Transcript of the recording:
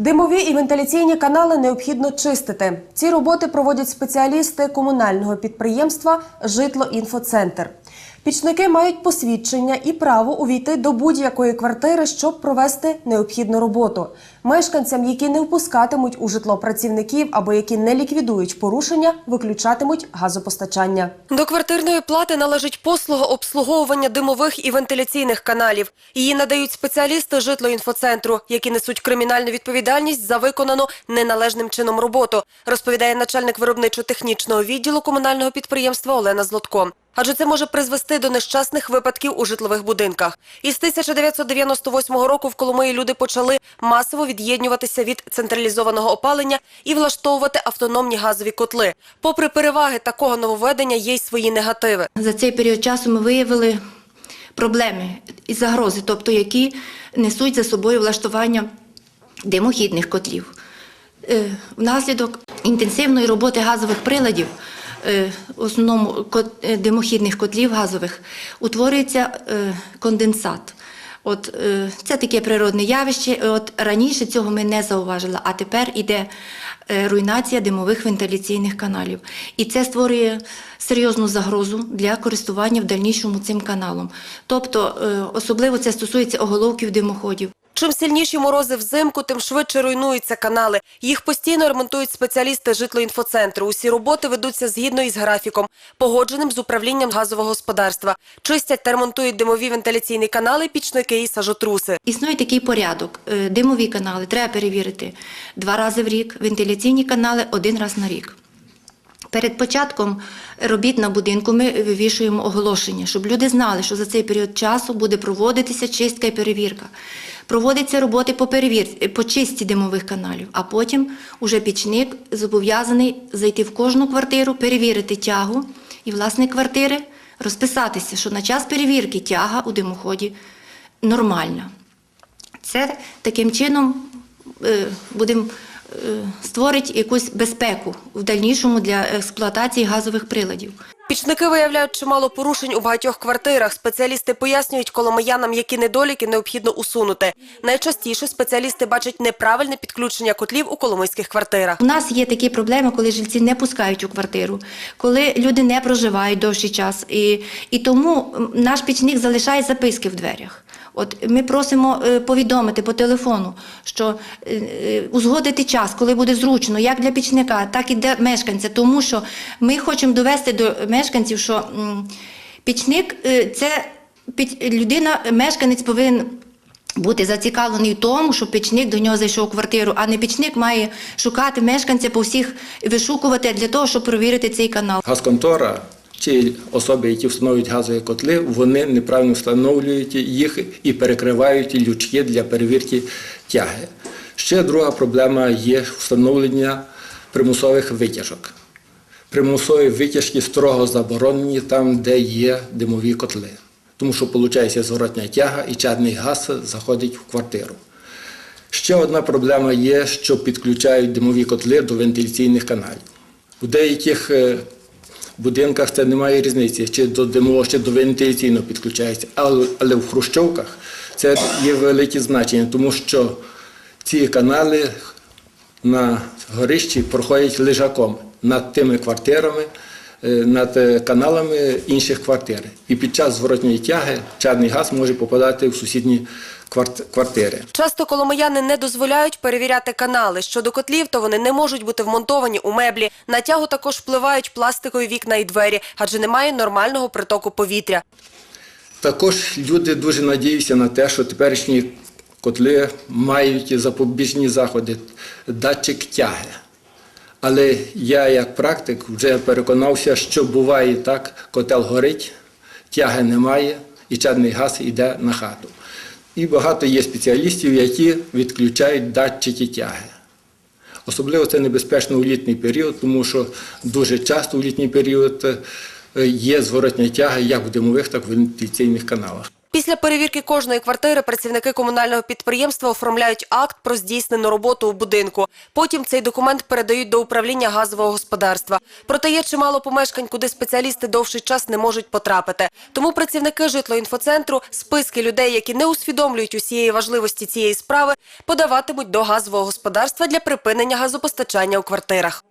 Димові і вентиляційні канали необхідно чистити. Ці роботи проводять спеціалісти комунального підприємства Житлоінфоцентр. Пічники мають посвідчення і право увійти до будь-якої квартири, щоб провести необхідну роботу. Мешканцям, які не впускатимуть у житло працівників або які не ліквідують порушення, виключатимуть газопостачання. До квартирної плати належить послуга обслуговування димових і вентиляційних каналів. Її надають спеціалісти житлоінфоцентру, які несуть кримінальну відповідальність за виконану неналежним чином роботу, розповідає начальник виробничо-технічного відділу комунального підприємства Олена Злотко. Адже це може призвести до нещасних випадків у житлових будинках. Із 1998 року в Коломиї люди почали масово від'єднюватися від централізованого опалення і влаштовувати автономні газові котли. Попри переваги такого нововведення, є й свої негативи. За цей період часу ми виявили проблеми і загрози, тобто які несуть за собою влаштування димохідних котлів. Е, Внаслідок інтенсивної роботи газових приладів, в основному е, димохідних котлів газових, утворюється е, конденсат. От е, це таке природне явище. От раніше цього ми не зауважили, а тепер іде е, руйнація димових вентиляційних каналів. І це створює серйозну загрозу для користування в дальнішому цим каналом. Тобто, е, особливо це стосується оголовків димоходів. Чим сильніші морози взимку, тим швидше руйнуються канали. Їх постійно ремонтують спеціалісти житлоінфоцентру. Усі роботи ведуться згідно із графіком, погодженим з управлінням газового господарства. Чистять та ремонтують димові вентиляційні канали, пічники і сажотруси. Існує такий порядок. Е, Димові канали треба перевірити два рази в рік, вентиляційні канали один раз на рік. Перед початком робіт на будинку ми вивішуємо оголошення, щоб люди знали, що за цей період часу буде проводитися чистка і перевірка. Проводяться роботи по перевірці, по чисті димових каналів, а потім уже пічник зобов'язаний зайти в кожну квартиру, перевірити тягу і власник квартири розписатися, що на час перевірки тяга у димоході нормальна. Це таким чином е, будемо е, створити якусь безпеку в дальнішому для експлуатації газових приладів. Пічники виявляють чимало порушень у багатьох квартирах. Спеціалісти пояснюють коломиянам, які недоліки необхідно усунути. Найчастіше спеціалісти бачать неправильне підключення котлів у коломийських квартирах. У нас є такі проблеми, коли жильці не пускають у квартиру, коли люди не проживають довший час. І, і тому наш пічник залишає записки в дверях. От ми просимо е, повідомити по телефону, що е, е, узгодити час, коли буде зручно, як для пічника, так і для мешканця. Тому що ми хочемо довести до мешканців, що пічник це людина, мешканець повинен бути зацікавлений в тому, щоб пічник до нього зайшов у квартиру, а не пічник має шукати мешканця по всіх вишукувати для того, щоб перевірити цей канал. Газконтора чи особи, які встановлюють газові котли, вони неправильно встановлюють їх і перекривають лючки для перевірки тяги. Ще друга проблема є встановлення примусових витяжок. Примусові витяжки строго заборонені там, де є димові котли. Тому що виходить зворотня тяга і чадний газ заходить в квартиру. Ще одна проблема є, що підключають димові котли до вентиляційних каналів. У деяких е, будинках це немає різниці, чи до димового, чи до вентиляційного підключається. Але, але в хрущовках це є велике значення, тому що ці канали на горищі проходять лежаком над тими квартирами, е, над е, каналами інших квартир. І під час зворотньої тяги чадний газ може попадати в сусідні квартири. Часто коломияни не дозволяють перевіряти канали. Щодо котлів, то вони не можуть бути вмонтовані у меблі. На тягу також впливають пластикові вікна і двері, адже немає нормального притоку повітря. Також люди дуже надіються на те, що теперішні котли мають запобіжні заходи, датчик тяги. Але я, як практик, вже переконався, що буває так, котел горить, тяги немає і чадний газ йде на хату. І багато є спеціалістів, які відключають датчики тяги. Особливо це небезпечно у літній період, тому що дуже часто у літній період е, є зворотня тяга як в димових, так і в вентиляційних каналах. Після перевірки кожної квартири працівники комунального підприємства оформляють акт про здійснену роботу у будинку. Потім цей документ передають до управління газового господарства. Проте є чимало помешкань, куди спеціалісти довший час не можуть потрапити. Тому працівники житлоінфоцентру списки людей, які не усвідомлюють усієї важливості цієї справи, подаватимуть до газового господарства для припинення газопостачання у квартирах.